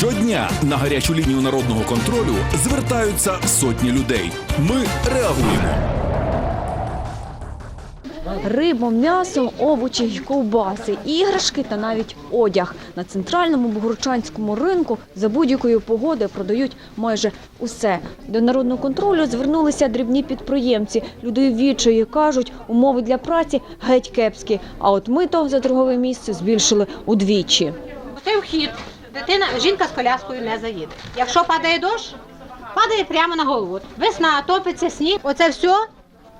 Щодня на гарячу лінію народного контролю звертаються сотні людей. Ми реагуємо. Рибу, м'ясо, овочі й ковбаси, іграшки та навіть одяг. На центральному бугорчанському ринку за будь-якої погоди продають майже усе. До народного контролю звернулися дрібні підприємці. Люди відчаї кажуть, умови для праці геть кепські. А от мито за торгове місце збільшили удвічі. Це вхід. Дитина, жінка з коляскою не заїде. Якщо падає дощ, падає прямо на голову. Весна, топиться сніг. Оце все.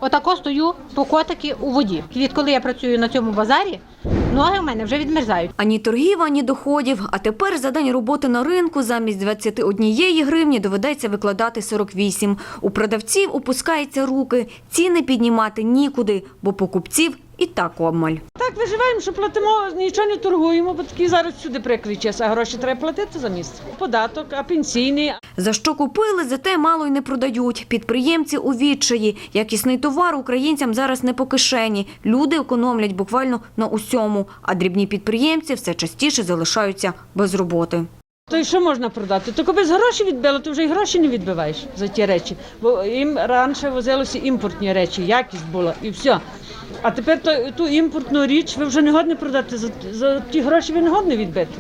Отако стою по котики у воді. Відколи я працюю на цьому базарі, ноги в мене вже відмерзають. Ані торгів, ані доходів. А тепер за день роботи на ринку замість 21 гривні доведеться викладати 48. У продавців опускаються руки. Ціни піднімати нікуди, бо покупців і так обмаль. Так виживаємо, що платимо, нічого не торгуємо, бо такі зараз сюди прикрий час, а гроші треба платити за місце. Податок, а пенсійний. За що купили, за те мало й не продають. Підприємці у відчаї. Якісний товар українцям зараз не по кишені. Люди економлять буквально на усьому, а дрібні підприємці все частіше залишаються без роботи. То й що можна продати? Тільки без грошей відбило, ти вже й гроші не відбиваєш за ті речі. Бо їм раніше возилося імпортні речі, якість була і все. А тепер то, ту імпортну річ ви вже не годні продати, за, за ті гроші ви не годні відбити.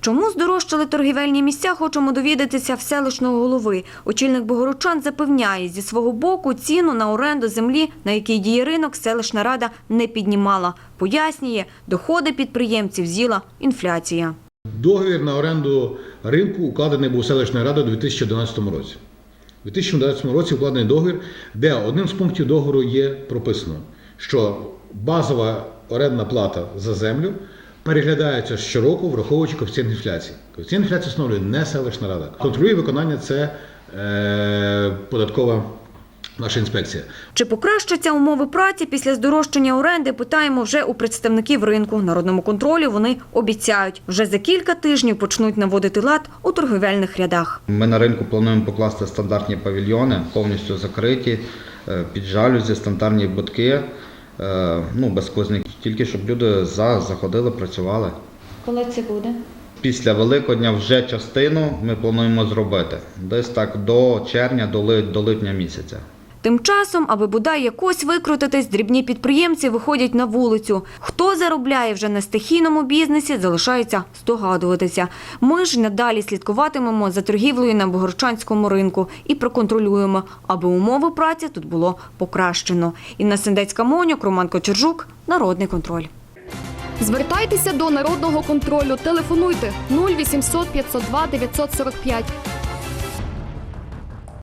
Чому здорожчали торгівельні місця, хочемо довідатися в селищного голови. Очільник Богородчан запевняє, зі свого боку ціну на оренду землі, на якій діє ринок, селищна рада не піднімала. Пояснює, доходи підприємців з'їла інфляція. Договір на оренду ринку укладений був селищною радою у 2011 році. У 2011 році укладений договір, де одним з пунктів договору є прописано, що базова орендна плата за землю переглядається щороку, враховуючи коефіцієнт інфляції. Коефіцієнт інфляції встановлює не селищна рада. Контролює виконання це е, податкова наша інспекція. Чи покращаться умови праці після здорожчання оренди, питаємо вже у представників ринку. Народному контролі вони обіцяють, вже за кілька тижнів почнуть наводити лад у торгівельних рядах. Ми на ринку плануємо покласти стандартні павільйони, повністю закриті, е, під жалюзі, стандартні будки, е, ну, без сквозняків, тільки щоб люди за, заходили, працювали. Коли це буде? Після Великодня вже частину ми плануємо зробити. Десь так до червня, до липня місяця. Тим часом, аби бодай якось викрутитись, дрібні підприємці виходять на вулицю. Хто заробляє вже на стихійному бізнесі, залишається здогадуватися. Ми ж надалі слідкуватимемо за торгівлею на Богорчанському ринку і проконтролюємо, аби умови праці тут було покращено. Інна Сендецька Монюк, Роман Кочержук, Народний контроль. Звертайтеся до народного контролю. Телефонуйте 0800 502 945.